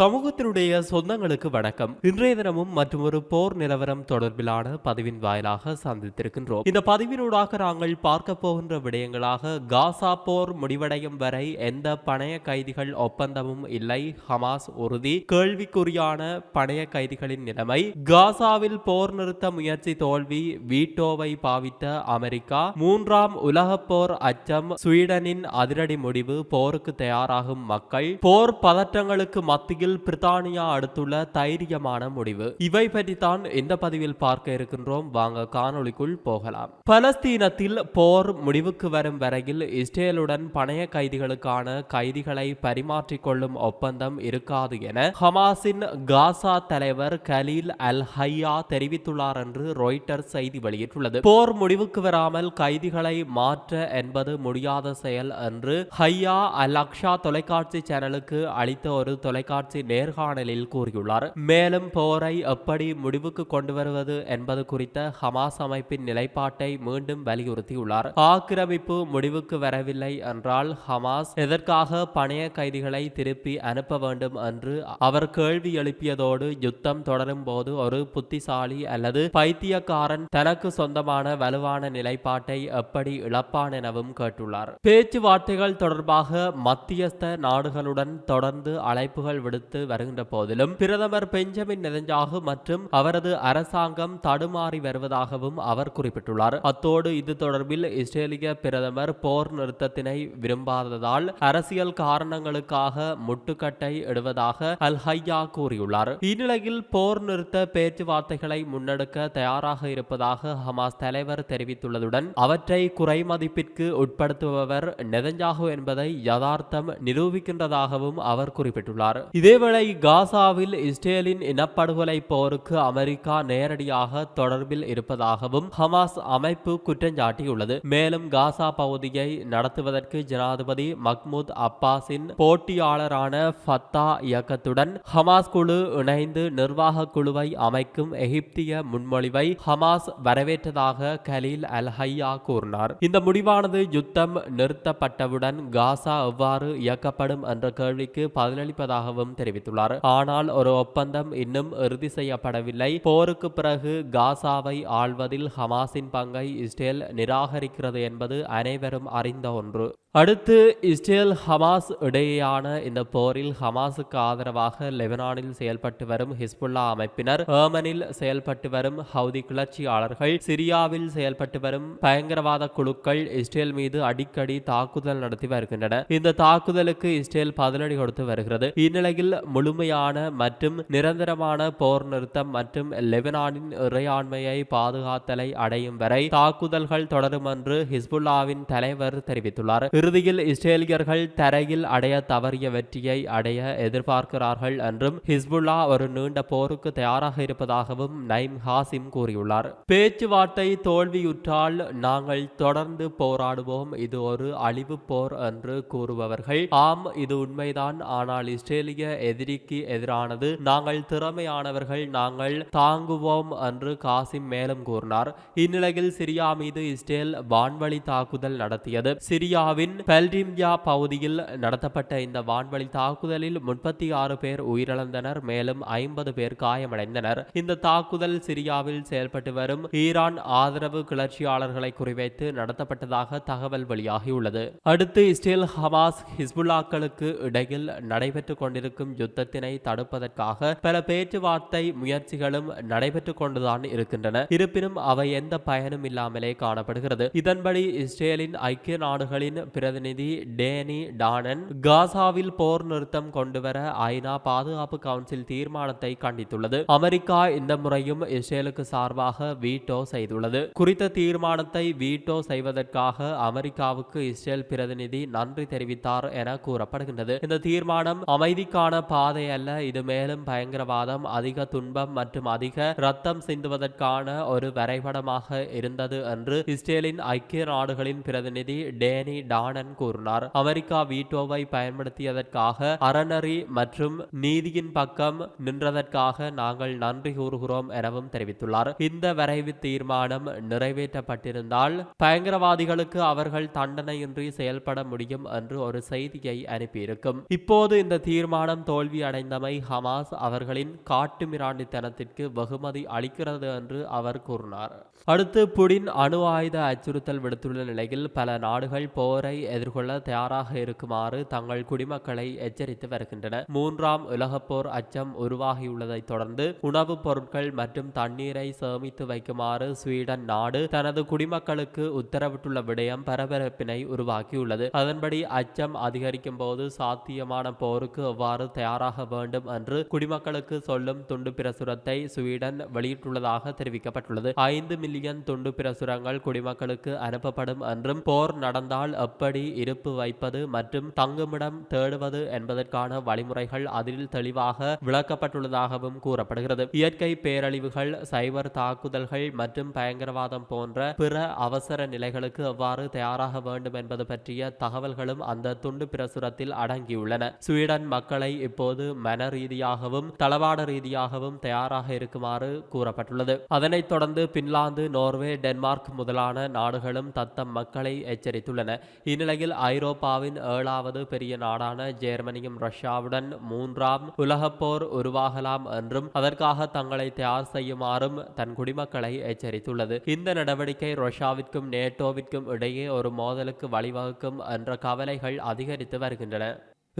சமூகத்தினுடைய சொந்தங்களுக்கு வணக்கம். இன்றைய தினமும் மற்றும் ஒரு போர் நிலவரம் தொடர்பிலான பதிவின் வாயிலாக சந்தித்திருக்கின்றோம். இந்த பதிவினூடாக நாங்கள் பார்க்க போகின்ற விடயங்களாக காசா போர் முடிவடையும் வரை எந்த பணைய கைதிகள் ஒப்பந்தமும் இல்லை. ஹமாஸ் உறுதி. கேள்விக்குறியான பணைய கைதிகளின் நிலைமை. காசாவில் போர் நிறுத்த முயற்சி தோல்வி வீட்டோவை பாவித்த அமெரிக்கா. மூன்றாம் உலகப் போர் அச்சம் ஸ்வீடனின் அதிரடி முடிவு போருக்கு தயாராகும் மக்கள். போர் பதற்றங்களுக்கு மத்தியில் பிரித்தானியா அடுத்துள்ள தைரியமான முடிவு. இவை பற்றித்தான் இந்த பதிவில் பார்க்க இருக்கின்றோம். வாங்க காணொளிக்குள் போகலாம். பலஸ்தீனத்தில் போர் முடிவுக்கு வரும் வரையில் இஸ்ரேலுடன் பணைய கைதிகளுக்கான கைதிகளை பரிமாற்றிக் கொள்ளும் ஒப்பந்தம் இருக்காது என ஹமாஸின் காசா தலைவர் கலீல் அல் ஹையா தெரிவித்துள்ளார் என்று ராய்ட்டர்ஸ் செய்தி வெளியிட்டுள்ளது. போர் முடிவுக்கு வராமல் கைதிகளை மாற்ற என்பது முடியாத செயல் என்று ஹையா அல் அக்ஷா தொலைக்காட்சி சேனலுக்கு அளித்த ஒரு தொலைக்காட்சி நேர்காணலில் கூறியுள்ளார். மேலும் போரை எப்படி முடிவுக்கு கொண்டு வருவது என்பது குறித்த ஹமாஸ் அமைப்பின் நிலைப்பாட்டை மீண்டும் வலியுறுத்தியுள்ளார். ஆக்கிரமிப்பு முடிவுக்கு வரவில்லை என்றால் ஹமாஸ் எதற்காக பணைய கைதிகளை திருப்பி அனுப்ப வேண்டும் என்று அவர் கேள்வி எழுப்பியதோடு யுத்தம் தொடரும் போது ஒரு புத்திசாலி அல்லது பைத்தியக்காரன் தனக்கு சொந்தமான வலுவான நிலைப்பாட்டை எப்படி இழப்பான் எனவும் கேட்டுள்ளார். பேச்சுவார்த்தைகள் தொடர்பாக மத்தியஸ்த நாடுகளுடன் தொடர்ந்து அழைப்புகள் விடு விடுத்து வருகின்ற போதிலும் பிரதமர் பெஞ்சமின் நெதஞ்சாகு மற்றும் அவரது அரசாங்கம் தடுமாறி வருவதாகவும் அவர் குறிப்பிட்டுள்ளார். அத்தோடு இது தொடர்பில் இஸ்ரேலிய பிரதமர் போர் நிறுத்தத்தினை விரும்பாததால் அரசியல் காரணங்களுக்காக முட்டுக்கட்டை இடுவதாக அல் ஹையா கூறியுள்ளார். இந்நிலையில் போர் நிறுத்த பேச்சுவார்த்தைகளை முன்னெடுக்க தயாராக இருப்பதாக ஹமாஸ் தலைவர் தெரிவித்துள்ளதுடன் அவற்றை குறைமதிப்பிற்கு உட்படுத்துபவர் நெதஞ்சாகு என்பதை யதார்த்தம் நிரூபிக்கின்றதாகவும் அவர் குறிப்பிட்டுள்ளார். இதேவேளை காசாவில் இஸ்ரேலின் இனப்படுகொலை போருக்கு அமெரிக்கா நேரடியாக தொடர்பில் இருப்பதாகவும் ஹமாஸ் அமைப்பு குற்றஞ்சாட்டியுள்ளது மேலும் காசா பகுதியை நடத்துவதற்கு ஜனாதிபதி மக்மூத் அப்பாஸின் போட்டியாளரான ஃபத்தா இயக்கத்துடன் ஹமாஸ் குழு இணைந்து நிர்வாக குழுவை அமைக்கும் எகிப்திய முன்மொழிவை ஹமாஸ் வரவேற்றதாக கலீல் அல் ஹையா கூறினார். இந்த முடிவானது யுத்தம் நிறுத்தப்பட்டவுடன் காசா எவ்வாறு இயக்கப்படும் என்ற கேள்விக்கு பதிலளிப்பதாகவும் தெரிவித்துள்ளார். ஆனால் ஒரு ஒப்பந்தம் இன்னும் இறுதி செய்யப்படவில்லை. போருக்கு பிறகு காசாவை ஆள்வதில் ஹமாஸின் பங்கை இஸ்ரேல் நிராகரிக்கிறது என்பது அனைவரும் அறிந்த ஒன்று. அடுத்து இஸ்ரேல் ஹமாஸ் இடையேயான இந்த போரில் ஹமாஸுக்கு ஆதரவாக லெபனானில் செயல்பட்டு வரும் ஹிஸ்புல்லா அமைப்பினர் ஏமனில் செயல்பட்டு வரும் ஹவுதி கிளர்ச்சியாளர்கள் சிரியாவில் செயல்பட்டு வரும் பயங்கரவாத குழுக்கள் இஸ்ரேல் மீது அடிக்கடி தாக்குதல் நடத்தி வருகின்றன. இந்த தாக்குதலுக்கு இஸ்ரேல் பதிலடி கொடுத்து வருகிறது. இந்நிலையில் முழுமையான மற்றும் நிரந்தரமான போர் நிறுத்தம் மற்றும் லெபனானின் இறையாண்மையை பாதுகாத்தலை அடையும் வரை தாக்குதல்கள் தொடரும் என்று ஹிஸ்புல்லாவின் தலைவர் தெரிவித்துள்ளார். இறுதியில் இஸ்ரேலியர்கள் தரையில் அடைய தவறிய வெற்றியை அடைய எதிர்பார்க்கிறார்கள் என்றும் ஹிஸ்புல்லா ஒரு நீண்ட போருக்கு தயாராக இருப்பதாகவும் நைம் ஹாசிம் கூறியுள்ளார். பேச்சுவார்த்தை தோல்வியுற்றால் நாங்கள் தொடர்ந்து போராடுவோம் இது ஒரு அழிவு போர் என்று கூறுபவர்கள். ஆம் இது உண்மைதான். ஆனால் இஸ்ரேலிய எதிரிக்கு எதிரானது. நாங்கள் திறமையானவர்கள் நாங்கள் தாங்குவோம் என்று காசிம் மேலும் கூறினார். இந்நிலையில் சிரியா மீது இஸ்ரேல் வான்வழி தாக்குதல் நடத்தியது. சிரியாவின் பெல்டிம்யா பகுதியில் நடத்தப்பட்ட இந்த வான்வழி தாக்குதலில் முப்பத்தி ஆறு பேர் உயிரிழந்தனர் மேலும் ஐம்பது பேர் காயமடைந்தனர். இந்த தாக்குதல் சிரியாவில் செயல்பட்டு வரும் ஈரான் ஆதரவு கிளர்ச்சியாளர்களை குறிவைத்து நடத்தப்பட்டதாக தகவல் வெளியாகியுள்ளது. அடுத்து இஸ்ரேல் ஹமாஸ் ஹிஸ்புல்லாக்களுக்கு இடையில் நடைபெற்றுக் கொண்டிருக்கும் மீண்டும் யுத்தத்தினை தடுப்பதற்காக பல பேச்சுவார்த்தை முயற்சிகளும் நடைபெற்றுக் கொண்டுதான் இருக்கின்றன. இருப்பினும் அவை எந்த பயனும் இல்லாமலே காணப்படுகிறது. இதன்படி இஸ்ரேலின் ஐக்கிய நாடுகளின் பிரதிநிதி டேனி டானன் காசாவில் போர் நிறுத்தம் கொண்டுவர ஐநா பாதுகாப்பு கவுன்சில் தீர்மானத்தை கண்டித்துள்ளது. அமெரிக்கா இந்த முறையும் இஸ்ரேலுக்கு சார்பாக வீட்டோ செய்துள்ளது. குறித்த தீர்மானத்தை வீட்டோ செய்வதற்காக அமெரிக்காவுக்கு இஸ்ரேல் பிரதிநிதி நன்றி தெரிவித்தார் என கூறப்படுகின்றது. இந்த தீர்மானம் அமைதிக்கான பாதை அல்ல இது மேலும் பயங்கரவாதம் அதிக துன்பம் மற்றும் அதிக ரத்தம் சிந்துவதற்கான ஒரு வரைபடமாக இருந்தது என்று இஸ்ரேலின் ஐக்கிய நாடுகளின் பிரதிநிதி டேனி டானன் கூறினார். அமெரிக்கா வீட்டோவை பயன்படுத்தியதற்காக அறநெறி மற்றும் நீதியின் பக்கம் நின்றதற்காக நாங்கள் நன்றி கூறுகிறோம் எனவும் தெரிவித்துள்ளார். இந்த வரைவு தீர்மானம் நிறைவேற்றப்பட்டிருந்தால் பயங்கரவாதிகளுக்கு அவர்கள் தண்டனையின்றி செயல்பட முடியும் என்று ஒரு செய்தியை அனுப்பியிருக்கும். இப்போது இந்த தீர்மானம் தோல்வி அடைந்தமை ஹமாஸ் அவர்களின் காட்டுமிராண்டித்தனத்திற்கு வெகுமதி அளிக்கிறது என்று அவர் கூறினார். அடுத்து புடின் அணு ஆயுத அச்சுறுத்தல் விடுத்துள்ள நிலையில் பல நாடுகள் போரை எதிர்கொள்ள தயாராக இருக்குமாறு தங்கள் குடிமக்களை எச்சரித்து வருகின்றன. மூன்றாம் உலகப்போர் அச்சம் உருவாகியுள்ளதைத் தொடர்ந்து உணவுப் பொருட்கள் மற்றும் தண்ணீரை சேமித்து வைக்குமாறு ஸ்வீடன் நாடு தனது குடிமக்களுக்கு உத்தரவிட்டுள்ள விடயம் பரபரப்பினை உருவாக்கியுள்ளது. அதன்படி அச்சம் அதிகரிக்கும் போது சாத்தியமான போருக்கு எவ்வாறு தயாராக வேண்டும் என்று குடிமக்களுக்கு சொல்லும் துண்டு பிரசுரத்தை ஸ்வீடன் வெளியிட்டுள்ளதாக தெரிவிக்கப்பட்டுள்ளது. ஐந்து மில்லியன் துண்டு பிரசுரங்கள் குடிமக்களுக்கு அனுப்பப்படும் என்றும் போர் நடந்தால் எப்படி இருப்பு வைப்பது மற்றும் தங்குமிடம் தேடுவது என்பதற்கான வழிமுறைகள் அதில் தெளிவாக விளக்கப்பட்டுள்ளதாகவும் கூறப்படுகிறது. இயற்கை பேரழிவுகள் சைபர் தாக்குதல்கள் மற்றும் பயங்கரவாதம் போன்ற பிற அவசர நிலைகளுக்கு எவ்வாறு தயாராக வேண்டும் என்பது பற்றிய தகவல்களும் அந்த துண்டு பிரசுரத்தில் அடங்கியுள்ளன. ஸ்வீடன் மக்களை இப்போது மன ரீதியாகவும் தளவாட ரீதியாகவும் தயாராக இருக்குமாறு கூறப்பட்டுள்ளது. அதனைத் தொடர்ந்து பின்லாந்து நோர்வே டென்மார்க் முதலான நாடுகளும் தத்தம் மக்களை எச்சரித்துள்ளன. இந்நிலையில் ஐரோப்பாவின் ஏழாவது பெரிய நாடான ஜெர்மனியும் ரஷ்யாவுடன் மூன்றாம் உலகப்போர் உருவாகலாம் என்றும் அதற்காக தங்களை தயார் செய்யுமாறும் தன் குடிமக்களை எச்சரித்துள்ளது. இந்த நடவடிக்கை ரஷ்யாவிற்கும் நேட்டோவிற்கும் இடையே ஒரு மோதலுக்கு வழிவகுக்கும் என்ற கவலைகள் அதிகரித்து வருகின்றன.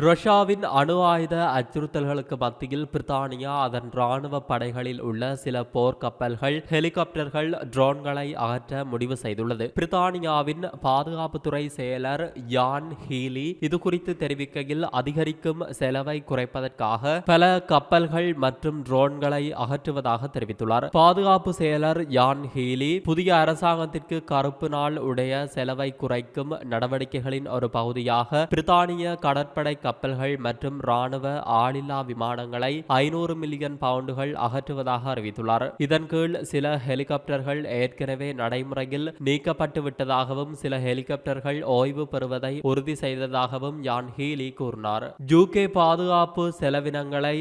ரஷ்யாவின் அணு ஆயுத அச்சுறுத்தல்களுக்கு மத்தியில் பிரித்தானியா அதன் இராணுவ படைகளில் உள்ள சில போர்க்கப்பல்கள் ஹெலிகாப்டர்கள் ட்ரோன்களை அகற்ற முடிவு செய்துள்ளது. பிரித்தானியாவின் பாதுகாப்புத்துறை செயலர் யான் ஹீலி இது குறித்து தெரிவிக்கையில் அதிகரிக்கும் செலவை குறைப்பதற்காக பல கப்பல்கள் மற்றும் ட்ரோன்களை அகற்றுவதாக தெரிவித்துள்ளார். பாதுகாப்பு செயலர் யான் ஹீலி புதிய அரசாங்கத்திற்கு கருப்பு நாள் உடைய செலவை குறைக்கும் நடவடிக்கைகளின் ஒரு பகுதியாக பிரித்தானிய கடற்படை கப்பல்கள் மற்றும் ராணுவ ஆளில்லா விமானங்களை ஐநூறு மில்லியன் பவுண்டுகள் அகற்றுவதாக அறிவித்துள்ளார். இதன் கீழ் சில ஹெலிகாப்டர்கள் ஏற்கனவே நடைமுறையில் நீக்கப்பட்டு விட்டதாகவும் சில ஹெலிகாப்டர்கள் ஓய்வு பெறுவதை உறுதி செய்ததாகவும் யான் ஹீலி கூறினார். ஜூகே பாதுகாப்பு செலவினங்களை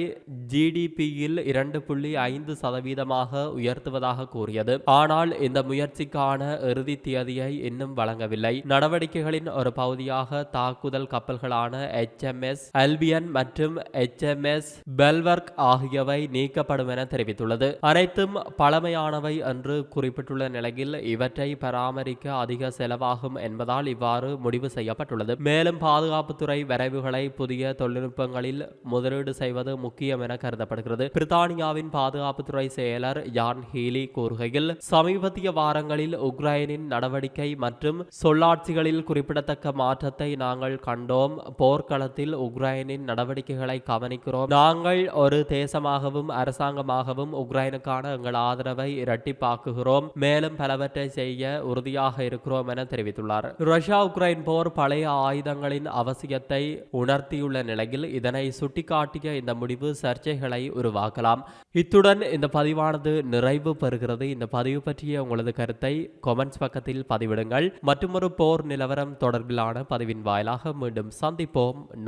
ஜிடிபியில் இரண்டு புள்ளி ஐந்து சதவீதமாக உயர்த்துவதாக கூறியது. ஆனால் இந்த முயற்சிக்கான இறுதி தேதியை இன்னும் வழங்கவில்லை. நடவடிக்கைகளின் ஒரு பகுதியாக தாக்குதல் கப்பல்களான H M M S Albion மற்றும் எச்எம்எஸ் பெல்வர்க் ஆகியவை நீக்கப்படும் என தெரிவித்துள்ளது. அனைத்தும் பழமையானவை என்று குறிப்பிட்டுள்ள நிலையில் இவற்றை பராமரிக்க அதிக செலவாகும் என்பதால் இவ்வாறு முடிவு செய்யப்பட்டுள்ளது. மேலும் பாதுகாப்புத்துறை வரைவுகளை புதிய தொழில்நுட்பங்களில் முதலீடு செய்வது முக்கியம் என கருதப்படுகிறது. பிரித்தானியாவின் பாதுகாப்புத்துறை செயலர் யான் ஹீலி கூறுகையில் சமீபத்திய வாரங்களில் உக்ரைனின் நடவடிக்கை மற்றும் சொல்லாட்சிகளில் குறிப்பிடத்தக்க மாற்றத்தை நாங்கள் கண்டோம். போர்க்களத்தில் உக்ரைனின் நடவடிக்கைகளை கவனிக்கிறோம். நாங்கள் ஒரு தேசமாகவும் அரசாங்கமாகவும் உக்ரைனுக்கான எங்கள் ஆதரவை இரட்டிப்பாக்குகிறோம். மேலும் பலவற்றை செய்ய உறுதியாக இருக்கிறோம் என தெரிவித்துள்ளார். ரஷ்யா உக்ரைன் போர் பழைய ஆயுதங்களின் அவசியத்தை உணர்த்தியுள்ள நிலையில் இதனை சுட்டிக்காட்டிய இந்த முடிவு சர்ச்சைகளை உருவாக்கலாம். இத்துடன் இந்த பதிவானது நிறைவு பெறுகிறது. இந்த பதிவு பற்றிய உங்களது கருத்தை கொமெண்ட்ஸ் பக்கத்தில் பதிவிடுங்கள். மற்றொரு போர் நிலவரம் தொடர்பிலான பதிவின் வாயிலாக மீண்டும் சந்திப்போம்.